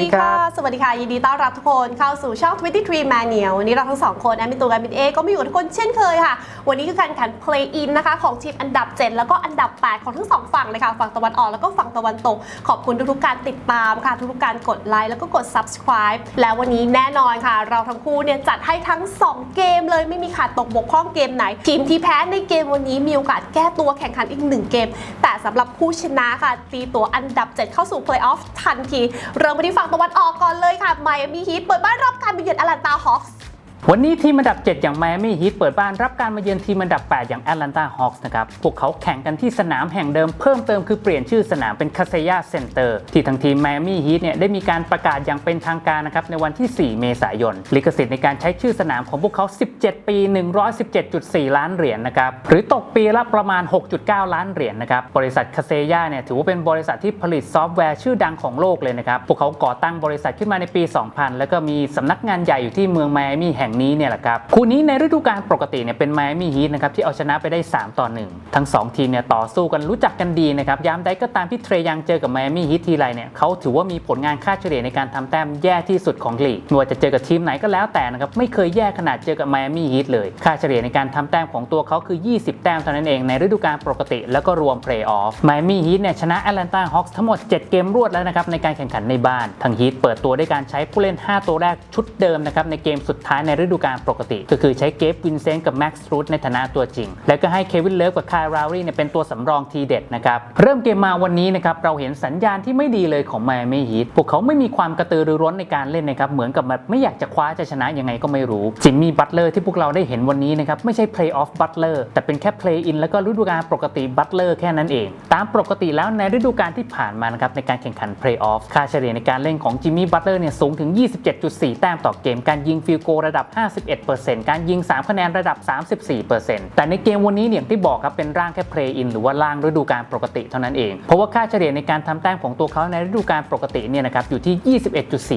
สวัสดีค่ะ สวัสดีค่ะยินดีต้อนรับทุกคนเข้าสู่ช่อง 23 Mania วันนี้เราทั้งสองคนแอมมินตูและแอมมินเอก็มาอยู่กับทุกคนเช่นเคยค่ะ วันนี้คือการแข่งขัน Play In นะคะ ของทีมอันดับ 7 แล้วก็อันดับ 8 ของทั้งสองฝั่งเลยค่ะฝั่งตะวันออกแล้วก็ฝั่งตะวันตก ขอบคุณทุกๆการติดตามค่ะ ทุกๆการกดไลค์แล้วก็กด subscribe แล้ววันนี้แน่นอนค่ะ เราทั้งคู่เนี่ยจัดให้ทั้ง 2 เกมเลยไม่มีขาดตกบกพร่องเกมไหน ทีมที่แพ้ในเกมวันนี้มีโอกาสแก้ตัวแข่งขันอีกหนึ่งเกม แต่สำหรับผู้ชนะค่ะตีตัวอันดับ 7 เข้าสู่ Play Off ทันทีเริ่มไปที่ฝั่งตะวันออกก่อนเลยค่ะไมอามีฮีทเปิดบ้านรับการไปเยือนอตแลนตาฮอคส์ วันนี้ทีมอันดับ 7 อย่าง Miami Heat เปิดบ้านรับการมาเยือนทีมอันดับ 8 อย่าง Atlanta Hawks นะครับ พวกเขาแข่งกันที่สนามแห่งเดิมเพิ่มเติมคือเปลี่ยนชื่อสนามเป็น Kaseya Center ที่ทางทีม Miami Heat เนี่ยได้มีการประกาศอย่างเป็นทางการนะครับ ในวันที่ 4 เมษายน ลิขสิทธิ์ในการใช้ชื่อสนามของพวกเขา 17 ปี 117.4 ล้านเหรียญนะครับ หรือตกปีละประมาณ 6.9 ล้านเหรียญนะครับบริษัท Kaseya เนี่ยถือว่าเป็นบริษัทที่ผลิตซอฟต์แวร์ชื่อดังของโลกเลยนะครับพวกเขาก่อตั้งบริษัทขึ้นมาในปี 2000 แล้วก็มีสำนักงานใหญ่อยู่ที่เมืองไมอามี่แห่งนี้เนี่ยแหละครับคู่นี้ในฤดูกาลปกติเนี่ยเป็นไมอามี่ฮีทนะครับที่เอาชนะไปได้ 3 ต่อ 1 ทั้ง 2 ทีมเนี่ยต่อสู้กันรู้จักกันดีนะครับย้ำได้ก็ตามที่เทรยังเจอกับไมอามี่ฮีททีไรเนี่ยเขาถือว่ามีผลงานค่าเฉลี่ยในการทำแต้มแย่ที่สุดของลีกไม่ว่าจะเจอกับทีมไหนก็แล้วแต่นะครับไม่เคยแย่ขนาดเจอกับไมอามี่ฮีทเลย ค่าเฉลี่ยในการทำแต้มของตัวเขาคือ 20 แต้มเท่านั้นเองในฤดูกาลปกติ แล้วก็รวมเพลย์ออฟไมอามี่ฮีทเนี่ยชนะแอตแลนตาฮอคส์ทั้งหมด 7 เกมรวดแล้วนะครับในการแข่งขันในบ้านทางฮีทเปิดตัวด้วยการใช้ผู้เล่น 5 ตัวแรกชุดเดิมนะครับในเกมสุดท้ายในฤดูกาลปกติ ก็คือใช้เกฟวินเซนต์กับแม็กซ์รูทในฐานะตัวจริง แล้วก็ให้เควินเลิฟกับคายรารีเนี่ยเป็นตัวสำรองทีเด็ดนะครับเริ่มเกมมาวันนี้นะครับเราเห็นสัญญาณที่ไม่ดีเลยของไมอามี่ฮีทพวกเขาไม่มีความกระตือรือร้นในการเล่นนะครับเหมือนกับแบบไม่อยากจะคว้าจะชนะยังไงก็ไม่รู้จิมมี่บัตเลอร์ที่พวกเราได้เห็นวันนี้นะครับไม่ใช่ play off butler แต่เป็นแค่ play in แล้วก็ฤดูกาลปกติบัตเลอร์แค่นั้นเอง ตามปกติแล้วในฤดูกาลที่ผ่านมานะครับในการแข่งขัน play off ค่าเฉลี่ยในการเล่นของจิมมี่บัตเลอร์เนี่ยสูงถึง 27.4 แต้มต่อเกมการยิงฟิลโกระดับ51%การยิง 3 คะแนนระดับ 34%แต่ในเกมวันนี้เนี่ยอย่างที่บอกครับเป็นร่างแค่ play in หรือว่าร่างฤดูกาลปกติเท่านั้นเอง เพราะว่าค่าเฉลี่ยในการทำแต้มของตัวเขาในฤดูกาลปกติเนี่ยนะครับอยู่ที่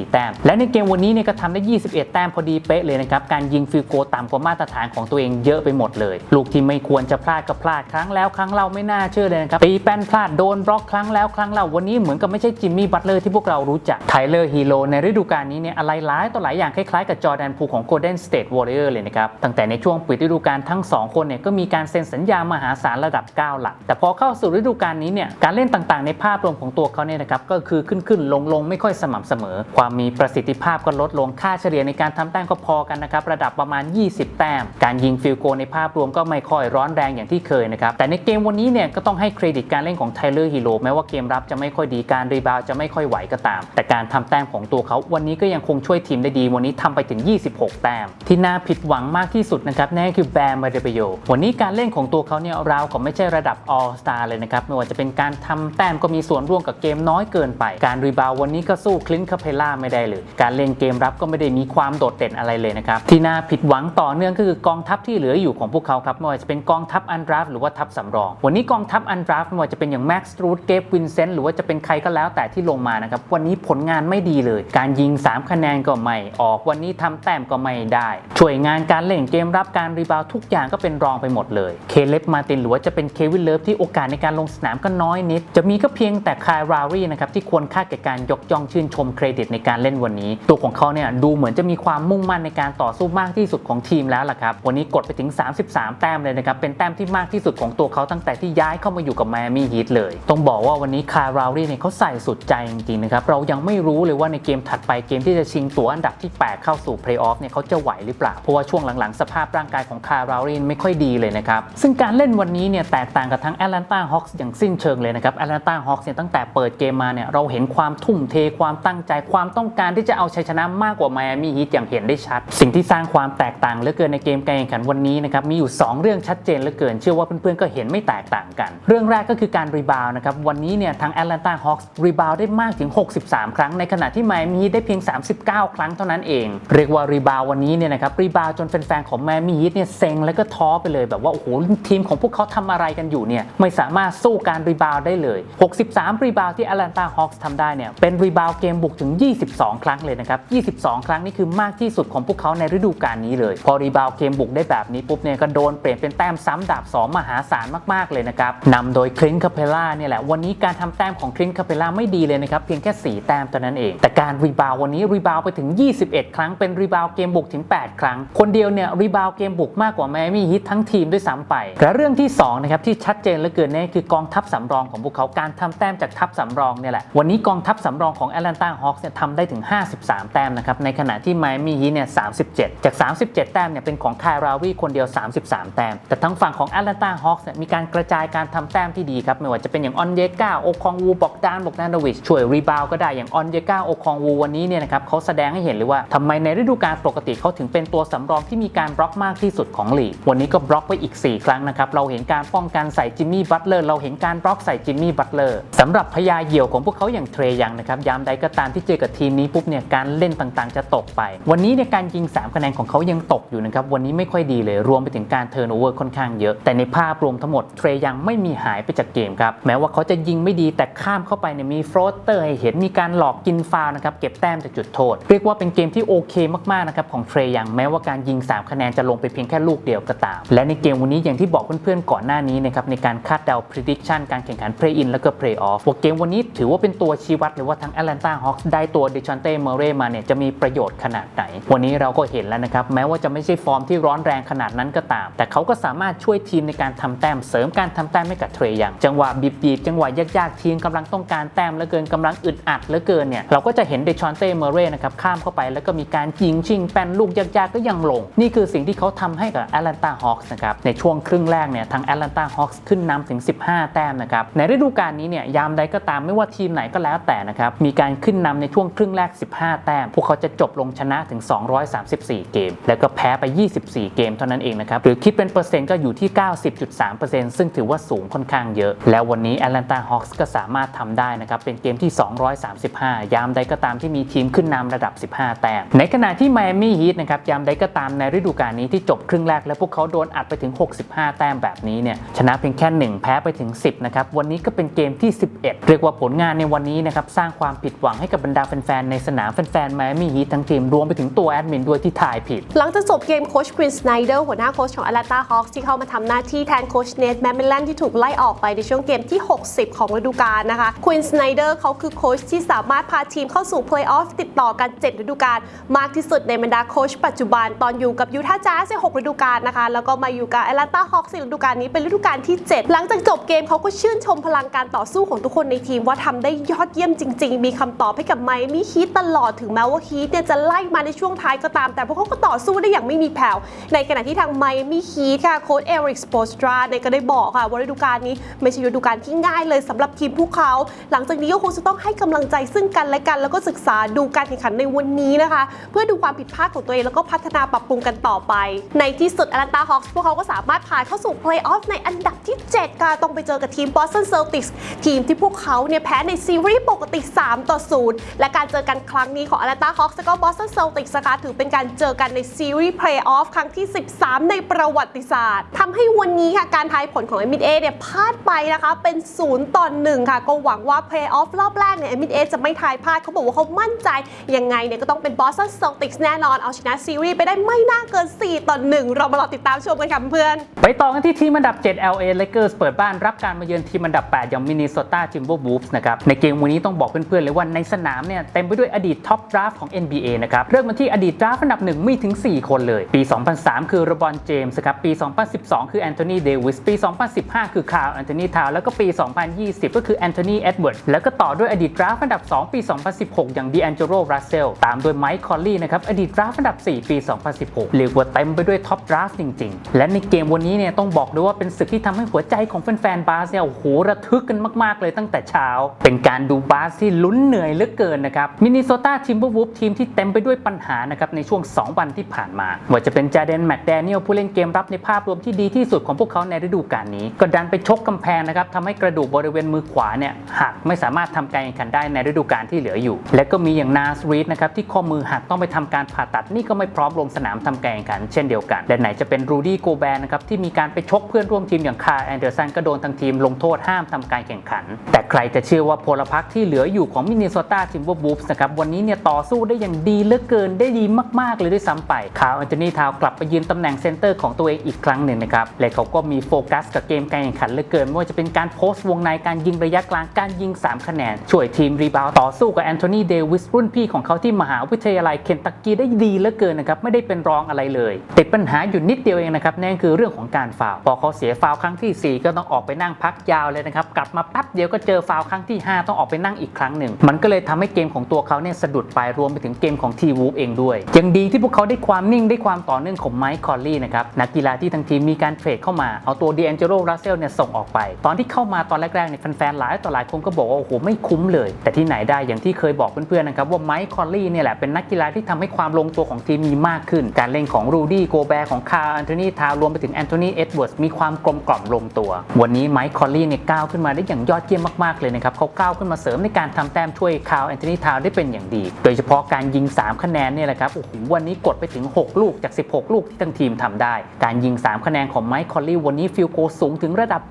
21.4 แต้ม และในเกมวันนี้เนี่ยก็ทำได้ 21 แต้มพอดีเป๊ะเลยนะครับการยิงฟิลโกต่ำกว่ามาตรฐานของตัวเองเยอะไปหมดเลย ลูกที่ไม่ควรจะพลาดก็พลาดครั้งแล้วครั้งเล่าไม่น่าเชื่อเลยนะครับตีแป้นพลาดโดนบล็อกครั้งแล้วครั้งเล่าวันนี้เหมือนกับไม่ใช่จิมมี่บัตเลอร์ที่พวกเรารู้จักไทเลอร์ฮีโร่ในฤดูกาลนี้เนี่ยอะไรร้ายต่อหลายอย่างคล้ายๆกับจอแดนพูของโกลเด้นสเตทวอริเออร์เลยนะครับ ตั้งแต่ในช่วงปิดฤดูกาลทั้ง 2 คนเนี่ยก็มีการเซ็นสัญญามหาศาลระดับ 9 หลัก แต่พอเข้าสู่ฤดูกาลนี้เนี่ยการเล่นต่างๆ ในภาพรวมของตัวเขาเนี่ยนะครับก็คือขึ้นๆลงๆไม่ค่อยสม่ำเสมอ ความมีประสิทธิภาพก็ลดลงค่าเฉลี่ยในการทำแต้มก็พอกันนะครับระดับประมาณ 20 แต้ม การยิงฟิลโกในภาพรวมก็ไม่ค่อยร้อนแรงอย่างที่เคยนะครับแต่ในเกมวันนี้เนี่ยก็ต้องให้เครดิตการเล่นของไทเลอร์ฮีโร่แม้ว่าเกมรับจะไม่ค่อยดีการรีบาวด์จะไม่ค่อยไหวก็ตาม แต่การทำแต้มของตัวเขาวันนี้ก็ยังคงช่วยทีมได้ดีวันนี้ทำไปถึง 26 แต้มที่น่าผิดหวังมากที่สุดนะครับนั่นก็คือแบร์มาเดเบโยวันนี้การเล่นของตัวเขาเนี่ยราวกับไม่ใช่ระดับออลสตาร์เลยนะครับไม่ว่าจะเป็นการทำแต้มก็มีส่วนร่วมกับเกมน้อยเกินไป การรีบาวด์วันนี้ก็สู้คลินคาเพล่าไม่ได้เลย การเล่นเกมรับก็ไม่ได้มีความโดดเด่นอะไรเลยนะครับที่น่าผิดหวังต่อเนื่องก็คือกองทัพที่เหลืออยู่ของพวกเขาครับไม่ว่าจะเป็นกองทัพอันดราฟหรือว่าทัพสำรอง วันนี้กองทัพอันดราฟไม่ว่าจะเป็นอย่างแม็กซ์รูดเกฟวินเซนต์หรือว่าจะเป็นใครก็แล้วแต่ที่ลงมานะครับวันนี้ผลงานไม่ดีเลย การยิง 3 คะแนนก็ไม่ออก วันนี้ทำแต้มก็ไม่ได้ ช่วยงานการเล่นเกมรับการรีบาวทุกอย่างก็เป็นรองไปหมดเลย เคเลบมาตินหรือว่าจะเป็นเควินเลิฟที่โอกาสในการลงสนามก็น้อยนิด จะมีก็เพียงแต่คายรารีนะครับที่ควรค่าแก่การยกย่องชื่นชมเครดิตในการเล่นวันนี้ ตัวของเขาเนี่ยดูเหมือนจะมีความมุ่งมั่นในการต่อสู้มากที่สุดของทีมแล้วล่ะครับวันนี้กดไปถึง 33 แต้มเลยนะครับเป็นแต้มที่มากที่สุดของตัวเขาตั้งแต่ที่ย้ายเข้ามาอยู่กับไมอามี่ฮีทเลย ต้องบอกว่าวันนี้คายรารีเนี่ยเขาใส่สุดใจจริงๆนะครับเรายังไม่รู้เลยว่าในเกมถัดไปเกมที่จะชิงตั๋วอันดับที่ 8 เข้าสู่เพลย์ออฟเนี่ยเขาจะไหวหรือเปล่า เพราะว่าช่วงหลังๆ สภาพร่างกายของคายรารีไม่ค่อยดีเลยนะครับ ซึ่งการเล่นวันนี้เนี่ยแตกต่างกับทั้งแอตแลนตาฮอคส์อย่างสิ้นเชิงเลยนะครับแอตแลนตาฮอคส์เนี่ยตั้งแต่เปิดเกมมาเนี่ยเราเห็นความทุ่มเทความตั้งใจความต้องการที่จะเอาชัยชนะมากกว่าไมอามี่ฮีทอย่างเห็นได้ชัด สิ่งที่สร้างความแตกต่างเหลือเกินในเกมการแข่งขันวันนี้นะครับมีอยู่ 2 เรื่องชัดเจนเหลือเกิน เชื่อว่าเพื่อนๆก็เห็นไม่แตกต่างกัน เรื่องแรกก็คือการรีบาวนะครับวันนี้เนี่ยทางแอตแลนตาฮอคส์รีบาวได้มากถึง 63 ครั้งในขณะที่ไมอามี่ได้เพียง 39 ครั้งเท่านั้นเอง เรียกว่ารีบาววันนี้เนี่ยนะครับรีบาวจนแฟนๆของแมมี่ฮีทเนี่ยเซ็งแล้วก็ท้อไปเลยแบบว่าโอ้โหทีมของพวกเขาทำอะไรกันอยู่เนี่ยไม่สามารถสู้การรีบาวได้เลย 63 รีบาวที่ Atlanta Hawks ทำได้เนี่ยเป็นรีบาวเกมบุกถึง 22 ครั้งเลยนะครับ 22 ครั้งนี่คือมากที่สุดของพวกเขาในฤดูกาลนี้เลย พอรีบาวเกมบุกได้แบบนี้ปุ๊บเนี่ยก็โดนเปลี่ยนเป็นแต้มซ้ำดาบสองมหาศาลมากๆเลยนะครับนำโดยคลินคาเพล่าเนี่ยแหละวันนี้การทำแต้มของคลินคาเพล่าไม่ดีเลยนะครับเพียงแค่ 4 แต้มเท่านั้นเอง แต่การรีบาววันนี้รีบาวไปถึง 21 ครั้งเป็นรีบาวเกมบุกถึง8ครั้ง คนเดียวเนี่ยรีบาวเกมบุกมากกว่าแมมี่ฮิตทั้งทีมด้วยซ้ำไป และเรื่องที่2นะครับที่ชัดเจนเหลือเกินนี่คือกองทัพสำรองของพวกเขาการทำแต้มจากทัพสำรองเนี่ยแหละวันนี้กองทัพสำรองของแอตแลนตาฮอคส์เนี่ยทำได้ถึง 53 แต้มนะครับในขณะที่ไมอามี่ฮีทเนี่ย37 จาก 37 แต้มเนี่ยเป็นของคายราวีคนเดียว 33 แต้ม แต่ทั้งฝั่งของแอตแลนตาฮอคส์เนี่ยมีการกระจายการทำแต้มที่ดีครับไม่ว่าจะเป็นอย่างออนเยกาโอคองวูบอกดานบอกนาโดวิชช่วยรีบาวก็ได้อย่างออนเยกาโอคองวูวันนี้เนี่ยนะครับเขาแสดงให้เห็นเลยว่าทำไมในฤดูกาลปกติเขาถึงเป็นตัวสำรองที่มีการบล็อกมากที่สุดของลีก วันนี้ก็บล็อกไปอีก 4 ครั้งนะครับ เราเห็นการป้องกันใส่จิมมี่บัตเลอร์ เราเห็นการบล็อกใส่จิมมี่บัตเลอร์สำหรับพยาเหี่ยวของพวกเขาอย่างเทรยังนะครับ ยามใดก็ตามที่เจอกับทีมนี้ปุ๊บเนี่ยการเล่นต่างๆ จะตกไป วันนี้ในยการยิง 3 คะแนนของเขายังตกอยู่นะครับ วันนี้ไม่ค่อยดีเลย รวมไปถึงการเทิร์นโอเวอร์ค่อนข้างเยอะ แต่ในภาพรวมทั้งหมดเทรยังไม่มีหายไปจากเกมครับ แม้ว่าเขาจะยิงไม่ดีแต่ข้ามเข้าไปเนี่ยมีโฟลเตอร์ให้เห็น มีการหลอกกินฟาวนะครับ เก็บแต้มจากจุดโทษ เรียกว่าเป็นเกมที่โอเคมากๆนะครับของเทรยังแม้ว่าการยิง 3 คะแนนจะลงไปเพียงแค่ลูกเดียวก็ตาม และในเกมวันนี้อย่างที่บอกเพื่อนๆก่อนหน้านี้นะครับในการคาดเดา prediction การแข่งขัน play in แล้วก็ play off ว่าเกมวันนี้ถือว่าเป็นตัวชี้วัดเลยว่าทั้ง Atlanta Hawks ได้ตัว DeJounte Murray มาเนี่ยจะมีประโยชน์ขนาดไหน วันนี้เราก็เห็นแล้วนะครับแม้ว่าจะไม่ใช่ฟอร์มที่ร้อนแรงขนาดนั้นก็ตาม แต่เขาก็สามารถช่วยทีมในการทำแต้มเสริมการทำแต้มให้กับเทรยังจังหวะบีบๆจังหวะยากๆทีมกำลังต้องการแต้มเหลือเกินกำลังอึดอัดเหลือเกินเนี่ยเราก็จะเห็น DeJounte Murray นะครับข้ามเข้าไปแล้วก็มีการยิงชิงแป้นลูกยากๆก็ยังลง นี่คือสิ่งที่เขาทำให้กับ Atlanta Hawks นะครับในช่วงครึ่งแรกเนี่ยทาง Atlanta Hawks ขึ้นนำถึง 15 แต้มนะครับในฤดูกาลนี้เนี่ยยามใดก็ตามไม่ว่าทีมไหนก็แล้วแต่นะครับมีการขึ้นนำในช่วงครึ่งแรก 15 แต้ม พวกเขาจะจบลงชนะถึง 234 เกม แล้วก็แพ้ไป 24 เกมเท่านั้นเองนะครับหรือคิดเป็นเปอร์เซ็นต์ก็อยู่ที่ 90.3%ซึ่งถือว่าสูงค่อนข้างเยอะ แล้ววันนี้ Atlanta Hawks ก็สามารถทำได้นะครับเป็นเกมที่ 235 ยามใดก็ตามที่มีทีมขึ้นนำระดับ 15 แต้มในขณะที่นะครับยามใดก็ตามในฤดูกาลนี้ที่จบครึ่งแรกแล้วพวกเขาโดนอัดไปถึง 65 แต้มแบบนี้เนี่ยชนะเพียงแค่ 1 แพ้ไปถึง 10 นะครับ วันนี้ก็เป็นเกมที่ 11 เรียกว่าผลงานในวันนี้นะครับ สร้างความผิดหวังให้กับบรรดาแฟนๆ ในสนามแฟนๆ Miami Heat ทั้งทีม รวมไปถึงตัวแอดมินด้วยที่ทายผิด หลังจากจบเกมโค้ชควินสไนเดอร์หัวหน้าโค้ชของ Atlanta Hawks ที่เข้ามาทำหน้าที่แทนโค้ชเนทแมมเบลลนที่ถูกไล่ออกไปในช่วงเกมที่ 60 ของฤดูกาลนะคะควินสไนเดอร์เขาคือโค้ชที่สามารถพาทีมเข้าสู่เพลย์ออฟติดต่อกัน7ฤดูกาลมากที่สุดในบรรดาโค้ชปัจจุบันตอนอยู่กับยูทาห์แจ๊ส6ฤดูกาลนะคะ แล้วก็มาอยู่กับ Atlanta Hawks ในฤดูกาลนี้เป็นฤดูกาลที่ 7 หลังจากจบเกมเขาก็ชื่นชมพลังการต่อสู้ของทุกคนในทีมว่าทำได้ยอดเยี่ยมจริง ๆ มีคำตอบให้กับไมมี่ฮีทตลอดถึงแม้ว่าฮีทเนี่ยจะไล่มาในช่วงท้ายก็ตาม แต่พวกเขาก็ต่อสู้ได้อย่างไม่มีแผ่วในขณะที่ทางไมมี่ฮีทค่ะโค้ชเอริกสโปสตราเนี่ยก็ได้บอกค่ะว่าฤดูกาลนี้ไม่ใช่ฤดูกาลที่ง่ายเลยสำหรับทีมพวกเขา หลังจากนี้ก็คงจะต้องให้กำลังใจซึ่งกันและกันแล้วก็ศึกษาดูการแข่งขันในวันนี้นะคะ เพื่อดูความผิดพลาดของตัวเองแล้วก็พัฒนาปรับปรุงกันต่อไป ในที่สุด Atlanta Hawks พวกเขาก็สามารถผ่านเข้าสู่เพลย์ออฟในอันดับที่ 7ค่ะต้องไปเจอกับทีม Boston Celtics ทีมที่พวกเขาเนี่ยแพ้ในซีรีส์ปกติ 3 ต่อ 0 และการเจอกันครั้งนี้ของ Atlanta Hawks และก็ Boston Celtics นะคะถือเป็นการเจอกันในซีรีส์เพลย์ออฟครั้งที่ 13 ในประวัติศาสตร์ทำให้วันนี้ค่ะการทายผลของ m อ a เอเนี่ยพลาดไปนะคะเป็น 0 ต่อ 1 ค่ะ ก็หวังว่าเพลย์ออฟรอบแรกเนี่ย m อ a จะไม่ทายพลาดเขาบอกว่าเขามั่นใจยังไงเนี่ยก็ต้องเป็น Boston Celtics แน่นอนเอาชนะซีรีส์ไปได้ไม่น่าเกิน 4 ต่อ 1 เรามารอติดตามชมกันค่ะเพื่อน ไปต่อกันที่ทีมอันดับ 7 LA Lakers เปิดบ้านรับการมาเยือนทีมอันดับ 8 อย่าง Minnesota Timberwolves นะครับ ในเกมวันนี้ต้องบอกเพื่อนๆเลยว่าในสนามเนี่ยเต็มไปด้วยอดีตท็อปดราฟของ NBA นะครับเริ่มมาที่อดีตดราฟอันดับ 1 มีถึง 4 คนเลย ปี 2003 คือโรบอนเจมส์ครับปี 2012 คือแอนโทนีเดวิสปี 2015 คือคาร์ลแอนโทนีทาวแล้วก็ปี 2020 ก็คือแอนโทนีเอ็ดเวิร์ดแล้วก็ต่อด้วยอดีตดราฟอันดับ 2 ปี 2016 อย่างดีแอนเจโรรัสเซลตามด้วยไมค์คอลลี่นะครับอดีตดราฟอันดับ 4 ปี 2016 เรียกว่าเต็มไปด้วยท็อปดราฟจริง ๆ และในเกมวันนี้เนี่ยต้องบอกด้วยว่าเป็นศึกที่ทำให้หัวใจของแฟนๆบาสเนี่ยโอ้โหระทึกกันมากๆเลยตั้งแต่เช้า เป็นการดูบาสที่ลุ้นเหนื่อยเหลือเกินนะครับมินนิโซตาทิมเบอร์วูฟทีมที่เต็มไปด้วยปัญหานะครับในช่วง 2 วันที่ผ่านมาว่าจะเป็นจาเดนแมคแดเนียลผู้เล่นเกมรับในภาพรวมที่ดีที่สุดของพวกเขาในฤดูกาลนี้ ก็ดันไปชกกำแพงนะครับทำให้กระดูกบริเวณมือขวาเนี่ยหักไม่สามารถทำการแข่งขันได้ในฤดูกาลที่เหลืออยู่ และก็มีอย่างนาสรีดนะครับที่ข้อมือหักต้องไปทำการผ่าตัดดนี่ก็ไม่พร้อมลงสนามทำการแข่งขันเช่นเดียวกันและไหนจะเป็นรูดี้โกแบนนะครับที่มีการไปชกเพื่อนร่วมทีมอย่างคาร์แอนเดอร์สันก็โดนทางทีมลงโทษห้ามทำการแข่งขัน แต่ใครจะเชื่อว่าพลพรรคที่เหลืออยู่ของมินนิโซตาทิมเบอร์บูฟส์นะครับวันนี้เนี่ยต่อสู้ได้อย่างดีเหลือเกินได้ดีมาก ๆ เลยด้วยซ้ำไปคาร์แอนโทนีทาวกลับไปยืนตำแหน่งเซนเตอร์ของตัวเองอีกครั้งหนึ่งนะครับและเขาก็มีโฟกัสกับเกมการแข่งขันเหลือเกินไม่ว่าจะเป็นการโพสต์วงในการยิงระยะกลางการยิง 3 คะแนนช่วยทีมรีบาวต่อสู้กับแอนโทนีเดวิสรุ่นพี่ของเขาที่มหาวิทยาลัยเคนตักกี้ได้ดีเหลือเกินนะครับไม่ได้เป็นรองอะไรเลย ติดปัญหาอยู่นิดเดียวเองนะครับนั่นคือเรื่องของการฟาวพอเขาเสียฟาวครั้งทีสี่4 ก็ต้องออกไปนั่งพักยาวเลยนะครับกลับมาแป๊บเดียวก็เจอฟาวครั้งที่ 5 ต้องออกไปนั่งอีกครั้งหนึ่ง มันก็เลยทำให้เกมของตัวเขาเนี่ยสะดุดไปรวมไปถึงเกมของทีวูฟเองด้วยยังดีที่พวกเขาได้ความนิ่งได้ความต่อเนื่องของไมค์คอลลี่นะครับนักกีฬาที่ทางทีมมีการเทรดเข้ามาเอาตัวเดีแองเจโรรัสเซลเนี่ยส่งออกไป ตอนที่เข้ามาตอนแรกๆเนี่ยแฟนๆหลายต่อหลายคนก็บอกว่าโอ้โหไม่คุ้มเลย แต่ที่ไหนได้อย่างที่เคยบอกเพื่อนๆนะครับว่าไมค์คอลลี่เนี่ยแหละเป็นนักกีฬาที่ทำให้ความลงตัวของทีมมีมากขึ้น การเล่นของรูดี้โกแบร์ของคาร์แอนโทนีทาวรวมไปถึงแอนโทนีเอ็ดเวิร์ดมีความกลมกล่อมลงตัว วันนี้ไมค์คอลลี่เนี่ยก้าวขึ้นมาได้อย่างยอดเยี่ยมมากๆเลยนะครับเขาก้าวขึ้นมาเสริมในการทำแต้มช่วยคาร์แอนโทนีทาวได้เป็นอย่างดี โดยเฉพาะการยิง 3 คะแนนเนี่ยแหละครับโอ้โหวันนี้กดไปถึง 6 ลูกจาก 16 ลูกที่ทั้งทีมทำได้ การยิง 3 คะแนนของไมค์คอลลี่วันนี้ฟิลโกสูงถึงระดับ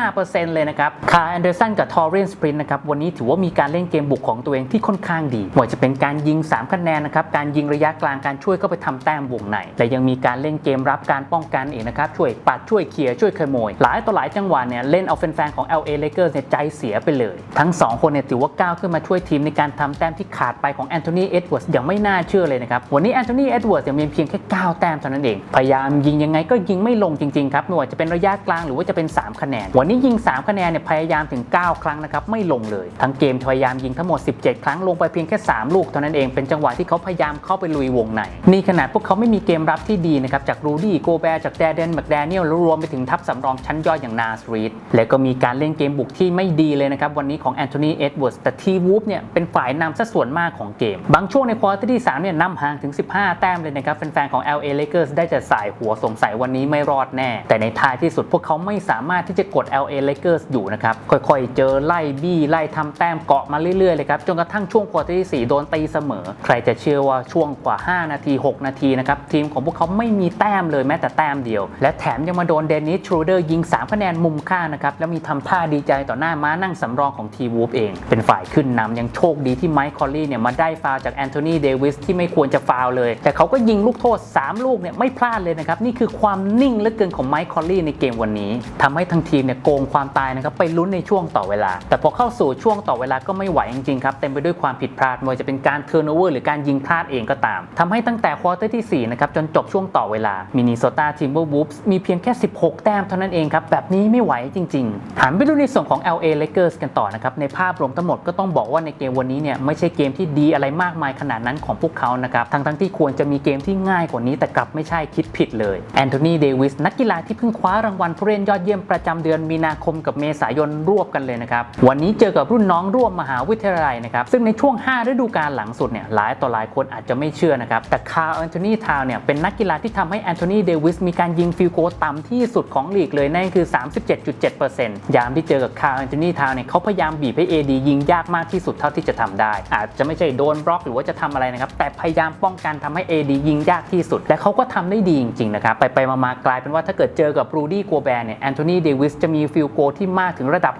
75%เลยนะครับคาร์แอนเดอร์สันกับทอร์เรนสปรินนะครับวันนี้ถือว่ามีการเล่นเกมบุกของตัวเองที่ค่อนข้างดีไม่ว่าจะเป็นการยิง 3 คะแนนนะครับการยิงระยะกลางการช่วยเข้าไปทำแต้มวงในและยังมีการเล่นเกมรับการป้องกันอีกนะครับ ช่วยปัดช่วยเคลียร์ช่วยขโมย หลายต่อหลายจังหวะเนี่ยเล่นเอาแฟนๆของ LA Lakers เนี่ยใจเสียไปเลย ทั้ง 2 คนเนี่ยถือว่าก้าวขึ้นมาช่วยทีมในการทำแต้มที่ขาดไปของแอนโทนีเอ็ดเวิร์ดอย่างไม่น่าเชื่อเลยนะครับ วันนี้แอนโทนีเอ็ดเวิร์ดยังมีเพียงแค่9แต้มเท่านั้นเอง พยายามยิงยังไงก็ยิงไม่ลงจริงๆครับไม่ว่าจะเป็นระยะกลางหรือว่าจะเป็น 3 คะแนน วันนี้ยิง 3 คะแนนเนี่ยพยายามถึง 9 ครั้งนะครับไม่ลงเลย ทั้งเกมพยายามยิงทั้งหมด 17 ครั้งลงไปเพียงแค่ 3 ลูกเท่านั้นเองเป็นจังหวะที่เขาพยายามเข้าไปลุยวงใน นี่ขนาดพวกเขาไม่มีเกมรับที่ดีนะครับจากรูดี้โกแบร์จากแดเดนแมคแดเนียลแล้วรวมไปถึงทัพสำรองชั้นยอดอย่างนาสรีดและก็มีการเล่นเกมบุกที่ไม่ดีเลยนะครับวันนี้ของแอนโทนีเอ็ดเวิร์ดแต่ทีวูฟเนี่ยเป็นฝ่ายนำซะส่วนมากของเกม บางช่วงในควอเตอร์ที่3เนี่ยนำห่างถึง 15 แต้มเลยนะครับแฟนๆของ LA Lakers ได้แต่สายหัวสงสัยวันนี้ไม่รอดแน่ แต่ในท้ายที่สุดพวกเขาไม่สามารถที่จะกด LA Lakers อยู่นะครับค่อยๆ เจอไล่บี้ไล่ทำแต้มเกาะมาเรื่อยๆเลยครับจนกระทั่งช่วงควอเตอร์ที่4โดนตีเสมอ ใครจะเชื่อว่าช่วงกว่า5 นาที 6 นาทีนะครับทีมของพวกเขาไม่มีแต้มเลยแม้แต่แต้มเดียว และแถมยังมาโดนเดนิสทรูเดอร์ยิง 3 คะแนนมุมข้างนะครับแล้วมีทำท่าดีใจต่อหน้าม้านั่งสำรองของทีวูฟเอง เป็นฝ่ายขึ้นนำยังโชคดีที่ไมค์คอลลี่เนี่ยมาได้ฟาวจากแอนโทนีเดวิสที่ไม่ควรจะฟาวเลย แต่เขาก็ยิงลูกโทษ 3 ลูกเนี่ยไม่พลาดเลยนะครับนี่คือความนิ่งเหลือเกินของไมค์คอลลี่ในเกมวันนี้ทำให้ทั้งทีมเนี่ยโกงความตายนะครับไปลุ้นในช่วงต่อเวลา แต่พอเข้าสู่ช่วงต่อเวลาก็ไม่ไหวจริงๆครับเต็มไปด้วยความผิดพลาดไม่ว่าจะเป็นการเทอร์โนเวอร์หรือการยิงพลาดเองก็ตามทำให้ตั้งแต่ควอเตอร์ที่ 4 นะครับ จนจบช่วงต่อเวลามินิโซตาทิมเบอร์วูฟส์มีเพียงแค่ 16 แต้มเท่านั้นเองครับ แบบนี้ไม่ไหวจริง ๆ หันไปดูในส่วนของ LA Lakers กันต่อนะครับ ในภาพรวมทั้งหมดก็ต้องบอกว่าในเกมวันนี้เนี่ยไม่ใช่เกมที่ดีอะไรมากมายขนาดนั้นของพวกเขานะครับทั้งทั้งที่ควรจะมีเกมที่ง่ายกว่านี้แต่กลับไม่ใช่คิดผิดเลยแอนโทนีเดวิสนักกีฬาที่เพิ่งคว้ารางวัลผู้เล่นยอดเยี่ยมประจำเดือนมีนาคมกับเมษายนรวบกันเลยนะครับวันนี้เจอกับรุ่นน้องร่วมมหาวิทยาลัยนะครับซึ่งในช่วง 5 ฤดูกาลหลังสุดเนี่ยหลายต่อหลายคนอาจจะไม่เชื่อนะครับ แต่คาร์แอนโทนีทาวเนี่ยเป็นนักกีฬาที่ทำให้แอนโทนีเดวิสมีการยิงฟิลโกลต่ำที่สุดของลีกเลยนั่นคือ 37.7%ยามที่เจอกับคาร์แอนโทนีทาวเนี่ยเขาพยายามบีบให้ AD ยิงยากมากที่สุดเท่าที่จะทำได้ อาจจะไม่ใช่โดนบล็อกหรือว่าจะทำอะไรนะครับ แต่พยายามป้องกันทำให้ AD ยิงยากที่สุด และเขาก็ทำได้ดีจริงๆนะครับ ไปไปๆมาๆกลายเป็นว่าถ้าเกิดเจอกับรูดี้โกแบร์เนี่ยแอนโทนีเดวิสจะมีฟิลโกที่มากถึงระดับ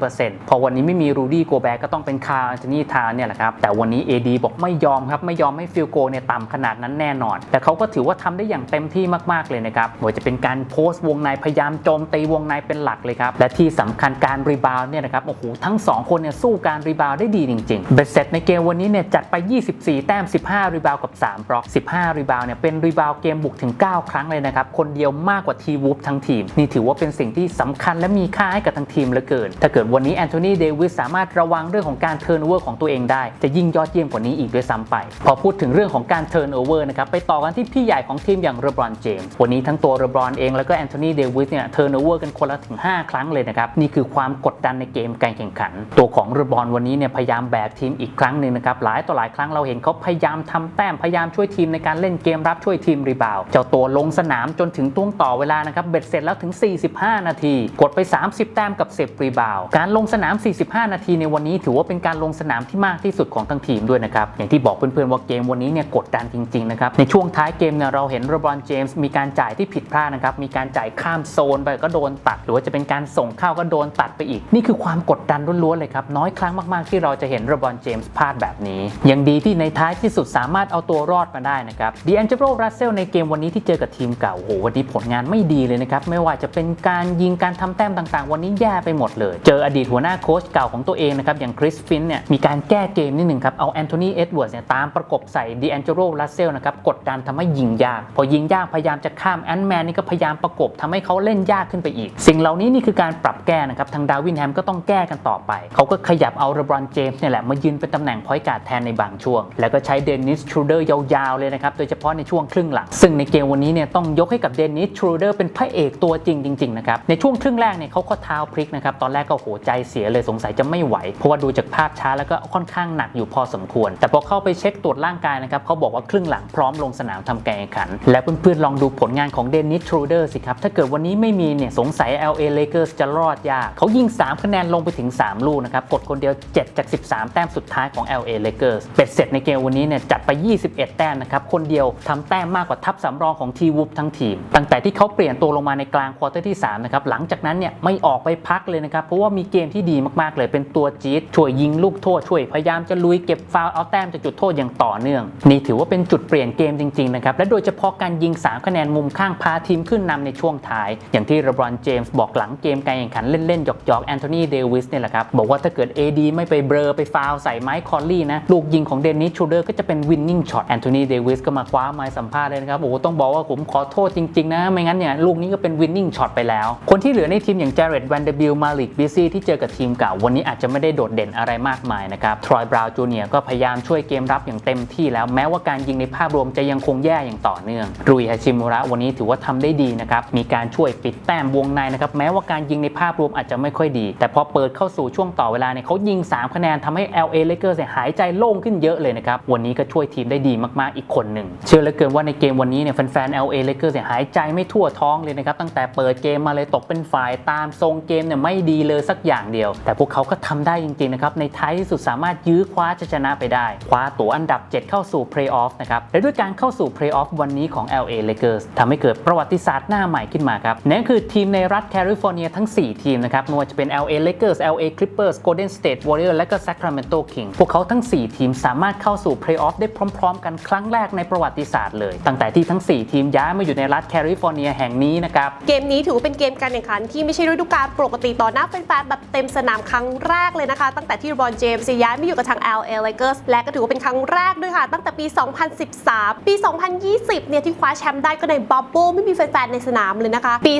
50%พอวันนี้ไม่มีรูดี้โกแบร์ก็ต้องเป็นคาร์แอนโทนีทาวเนี่ยแหละครับแต่วันนี้ AD บอกไม่ยอมครับไม่ยอมให้ฟิลโกเนี่ยตำขนาดนั้นแน่นอน แต่เขาก็ถือว่าทำได้อย่างเต็มที่มากๆเลยนะครับไม่ว่าจะเป็นการโพสต์วงในพยายามโจมตีวงในเป็นหลักเลยครับ และที่สำคัญการรีบาวเนี่ยนะครับโอ้โหทั้งสองคนเนี่ยสู้การรีบาวได้ดีจริงๆเบ็ดเสร็จในเกมวันนี้เนี่ยจัดไป 24 แต้ม 15 รีบาวกับ 3 บล็อก 15 รีบาวเนี่ยเป็นรีบาวเกมบุกถึง 9 ครั้งเลยนะครับ คนเดียวมากกว่าทีวูฟทั้งทีม นี่ถือว่าเป็นสิ่งที่สำคัญและมีค่าให้กับทั้งทีมเหลือเกิน ถ้าเกิดวันนี้แอนโทนีเดวิสสามารถระวังเรื่องของการเทิร์นเวอร์ของตัวเองได้ จะยิ่งยอดเยี่ยมกว่านี้อีกด้วยซ้ำไป พอพูดถึงเรื่องของการเทิร์นโอเวอร์นะครับไปต่อกันที่พี่ใหญ่ของทีมอย่างเรบรอนเจมส์วันนี้ทั้งตัวเรบรอนเองแล้วก็แอนโทนีเดวิสเนี่ยเทิร์นโอเวอร์กันคนละถึง 5 ครั้งเลยนะครับ นี่คือความกดดันในเกมการแข่งขัน ตัวของเรบรอนวันนี้เนี่ยพยายามแบกทีมอีกครั้งหนึ่งนะครับหลายต่อหลายครั้งเราเห็นเขาพยายามทำแต้มพยายามช่วยทีมในการเล่นเกมรับช่วยทีมรีบาวเจ้าตัวลงสนามจนถึงต้วงต่อเวลานะครับเบ็ดเสร็จแล้วถึง 45 นาที กดไป 30 แต้มกับ 10 รีบาวการลงสนาม 45 นาทีในวันนี้ถือว่าเป็นการลงสนามที่มากที่สุดของทั้งทีมด้วยนะครับอย่างที่บอกเพื่อนๆว่าเกมวันนี้เนี่ยกดดันจริงๆนะครับในช่วงท้ายเกมเนี่ยเราเห็นโรบอนเจมส์มีการจ่ายที่ผิดพลาดนะครับมีการจ่ายข้ามโซนไปก็โดนตัด หรือว่าจะเป็นการส่งเข้าก็โดนตัดไปอีก นี่คือความกดดันล้วนๆเลยครับน้อยครั้งมาก ๆ ที่เราจะเห็นโรบอนเจมส์พลาดแบบนี้ยังดีที่ในท้ายที่สุดสามารถเอาตัวรอดมาได้นะครับดีแอนเจโรรัสเซลในเกมวันนี้ที่เจอกับทีมเก่าโอ้โหวันนี้ผลงานไม่ดีเลยนะครับไม่ว่าจะเป็นการยิงการทำแต้มต่างๆ วันนี้แย่ไปหมดเลย เจออดีตหัวหน้าโค้ชเก่าของตัวเองนะครับอย่างคริสฟินเนี่ยมีการแก้เกมนิดหนึ่งครับเอาแอนโทนีเอ็ดเวิร์ดเนี่ยตามประกบใส่ดีแอนเจโรรัสเซลนะครับกดดันทำให้ยิงยาก พอยิงยากพยายามจะข้ามแอนแมนนี่ก็พยายามประกบทำให้เขาเล่นยากขึ้นไปอีก สิ่งเหล่านี้นี่คือการปรับแก้นะครับทางดาวินแฮมก็ต้องแก้กันต่อไป เขาก็ขยับเอาเรบรอนเจมส์เนี่ยแหละมายืนเป็นตำแหน่งพอยการ์ดแทนในบางช่วง แล้วก็ใช้เดนิสทรูเดอร์ยาวๆเลยนะครับโดยเฉพาะในช่วงครึ่งหลัง ซึ่งในเกมวันนี้เนี่ยต้องยกให้กับเดนิสทรูเดอร์เป็นพระเอกตัวจริงจริงๆนะครับในช่วงครึ่งแรกเนี่ยเขาก็เท้าพลิกนะครับตอนแรกก็โหใจเสียเลยสงสัยจะไม่ไหวเพราะว่าดูจากภาพช้าแล้วก็ค่อนข้างหนักอยู่พอสมควร แต่พอเข้าไปเช็คตรวจร่างกายนะครับเขาบอกว่าครึ่งหลังพร้อมลงสนามทำการแข่งขัน และเพื่อนๆลองดูผลงานของเดนนิสทรูเดอร์สิครับ ถ้าเกิดวันนี้ไม่มีเนี่ยสงสัย LA Lakers จะรอดยาก เขายิง 3 คะแนนลงไปถึง 3 ลูกนะครับ กดคนเดียว 7 จาก 13 แต้มสุดท้ายของ LA Lakers เป็ดเสร็จในเกมวันนี้เนี่ยจัดไป 21 แต้มนะครับ คนเดียวทำแต้มมากกว่าทัพสำรองของทีวูฟทั้งทีม ตั้งแต่ที่เขาเปลี่ยนตัวลงมาในกลางควอเตอร์ที่3นะครับหลังจากนั้นเนี่ยไม่ออกไปพักเลยนะครับเพราะว่ามีเกมที่ดีมากๆเลย เป็นตัวจี๊ดช่วยยิงลูกโทษช่วยพยายามจะลุยเก็บฟาวเอาแต้มจากจุดโทษอย่างต่อเนื่องนี่ถือว่าเป็นจุดเปลี่ยนเกมจริงๆนะครับและโดยเฉพาะการยิง 3 คะแนนมุมข้างพาทีมขึ้นนำในช่วงท้าย อย่างที่เรบรอนเจมส์บอกหลังเกมการแข่งขันเล่นๆหยอกๆแอนโทนีเดวิสเนี่ยแหละครับบอกว่าถ้าเกิด AD ไม่ไปเบลอไปฟาวใส่ไมค์คอลลี่นะลูกยิงของเดนนิสชูเดอร์ก็จะเป็นวินนิ่งช็อตแอนโทนีเดวิสก็มาคว้าไม้สัมภาษณ์เลยนะครับโอ้โหต้องบอกว่าผมขอโทษจริงๆนะไม่งั้นเนี่ยลูกนี้ก็เป็นวินนิ่งช็อตไปแล้ว คนที่เหลือในทีมอย่างเจเรตแวนเดอร์บิลมาลิกบิซี่ที่เจอกับทีมเก่าวันนี้อาจจะไม่ได้โดดเด่นอะไรมากมายนะครับทรอยบราวน์จูเนียก็พยายามช่วยเกมรับอย่างเต็มที่แล้วแม้ว่าการการยิงในภาพรวมจะยังคงแย่อย่างต่อเนื่องรุยฮาชิมุระวันนี้ถือว่าทำได้ดีนะครับมีการช่วยปิดแต้มวงในนะครับแม้ว่าการยิงในภาพรวมอาจจะไม่ค่อยดี แต่พอเปิดเข้าสู่ช่วงต่อเวลาเนี่ยเขายิง 3 คะแนนทำให้ LA Lakers หายใจโล่งขึ้นเยอะเลยนะครับวันนี้ก็ช่วยทีมได้ดีมากๆอีกคนหนึ่งเชื่อเหลือเกินว่าในเกมวันนี้เนี่ยแฟนๆ LA Lakers หายใจไม่ทั่วท้องเลยนะครับตั้งแต่เปิดเกมมาเลยตกเป็นฝ่ายตามทรงเกมเนี่ยไม่ดีเลยสักอย่างเดียว แต่พวกเขาก็ทำได้จริงๆนะครับในท้ายที่สุดสามารถยื้อคว้าชัยชนะไปได้ คว้าตั๋วอันดับ 7 เข้าสู่เพลย์ออฟนะครับและด้วยการเข้าสู่เพลย์ออฟวันนี้ของ LA Lakers ทำให้เกิดประวัติศาสตร์หน้าใหม่ขึ้นมาครับนั่นคือทีมในรัฐแคลิฟอร์เนียทั้ง 4 ทีมนะครับไม่ว่าจะเป็น LA Lakers LA Clippers Golden State Warriors และก็ Sacramento Kings พวกเขาทั้ง 4 ทีมสามารถเข้าสู่เพลย์ออฟได้พร้อม ๆ กันครั้งแรกในประวัติศาสตร์เลย ตั้งแต่ที่ทั้ง 4 ทีมย้ายมาอยู่ในรัฐแคลิฟอร์เนียแห่งนี้นะครับเกมนี้ถือว่าเป็นเกมการแข่งขันที่ไม่ใช่ฤดูกาลปกติต่อหน้าแฟนๆแบบเต็มสนามครั้งแรกเลยนะคะ ตั้งแต่ที่บอนเจมส์ย้ายมาอยู่กับทาง LA Lakers และก็ถือว่าเป็นครั้งแรกด้วยค่ะตั้งแต่ปี2013 ปี 2020 เนี่ยที่คว้าแชมป์ได้ก็ในบับเบิลไม่มีแฟนๆในสนามเลยนะคะ ปี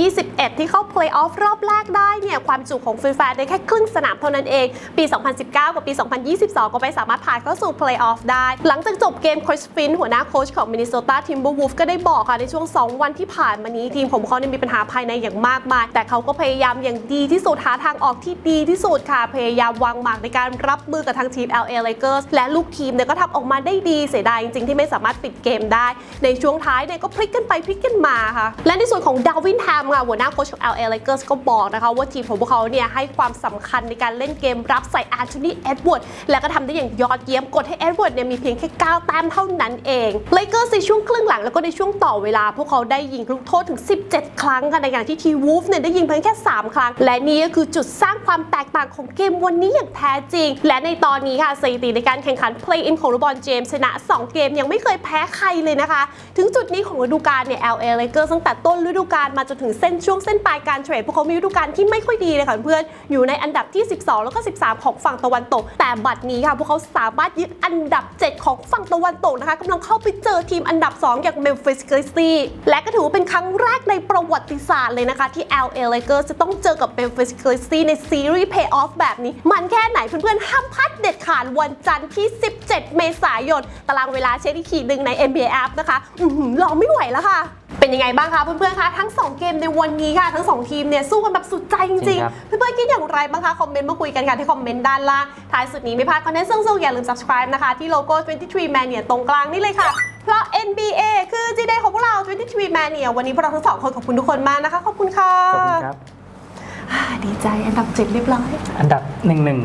2021 ที่เข้าเพลย์ออฟรอบแรกได้เนี่ยความจุของแฟนๆได้แค่ครึ่งสนามเท่านั้นเอง ปี 2019 กับปี 2022 ก็ไม่สามารถผ่านเข้าสู่เพลย์ออฟได้ หลังจากจบเกมคริสฟินหัวหน้าโค้ชของมินนิโซตาทิมเบอร์วูฟก็ได้บอกค่ะในช่วง 2 วันที่ผ่านมานี้ทีมของเขาเนี่ยมีปัญหาภายในอย่างมากมาย แต่เขาก็พยายามอย่างดีที่สุดหาทางออกที่ดีที่สุดค่ะพยายามวางหมากในการรับมือกับทางทีม LA Lakers และลูกทีมเนี่ยก็ทำออกมาได้ดีเสียดายจริงๆ ที่ไม่สามารถปิดเกมได้ ในช่วงท้ายเนี่ยก็พลิกกันไปพลิกกันมาค่ะ และในส่วนของดาวินแฮมค่ะหัวหน้าโค้ชของ LA Lakers ก็บอกนะคะว่าทีมของพวกเขาเนี่ยให้ความสำคัญในการเล่นเกมรับใส่แอนโทนีเอ็ดเวิร์ดและก็ทำได้อย่างยอดเยี่ยมกดให้เอ็ดเวิร์ดเนี่ยมีเพียงแค่9แต้มเท่านั้นเอง Lakers ในช่วงครึ่งหลังแล้วก็ในช่วงต่อเวลา พวกเขาได้ยิงลูกโทษถึง 17 ครั้งค่ะในขณะที่ทีวูฟเนี่ยได้ยิงเพียงแค่ 3 ครั้ง และนี่ก็คือจุดสร้างความแตกต่างของเกมวันนี้อย่างแท้จริง และในตอนนี้ค่ะสถิติในการแข่งขัน Play In ของลูบอลเจมส์ชนะ2 เกมยังไม่เคยแพ้ใครเลยนะคะ ถึงจุดนี้ของฤดูกาลเนี่ย LA Lakers ตั้งแต่ต้นฤดูกาลมาจนถึงเส้นช่วงเส้นปลายการเทรดพวกเขามีฤดูกาลที่ไม่ค่อยดีเลยค่ะเพื่อนอยู่ในอันดับที่ 12 แล้วก็ 13 ของฝั่งตะวันตก แต่บัดนี้ค่ะพวกเขาสามารถยึดอันดับ 7 ของฝั่งตะวันตกนะคะกำลังเข้าไปเจอทีมอันดับ 2 อย่าง Memphis Grizzlies และก็ถือว่าเป็นครั้งแรกในประวัติศาสตร์เลยนะคะที่ LA Lakers จะต้องเจอกับ Memphis Grizzlies ในซีรีส์ Playoff แบบนี้ มันแค่ไหนเพื่อนๆห้ามพลาดเด็ดขาดวันจันทร์ที่ 17 เมษายนตารางเวลาเช็คอีกทีหนึ่งใน NBA App นะคะอื้อหือรอไม่ไหวแล้วค่ะ เป็นยังไงบ้างคะเพื่อนๆคะทั้ง 2 เกมในวันนี้ค่ะ ทั้ง 2 ทีมเนี่ยสู้กันแบบสุดใจจจริริงงครับ ๆ เพื่อนๆคิดอย่างไรบ้างคะ คอมเมนต์มาคุยกันค่ะ ที่คอมเมนต์ด้านล่าง ท้ายสุดนี้ไม่พลาดคอนเทนต์ซึ่งๆอย่าลืม subscribe นะคะ ที่โลโก้ 23 Mania ตรงกลางนี่เลยค่ะ เพราะ NBA คือ G Day ของพวกเรา 23 Mania วันนี้พวกเราทั้งสองคนขอบคุณทุกคนมากนะคะขอบคุณค่ะขอบคุณครับ อ่าดีใจอันดับเจ็ดเรียบร้อย อันดับหนึ่งหนึ่ง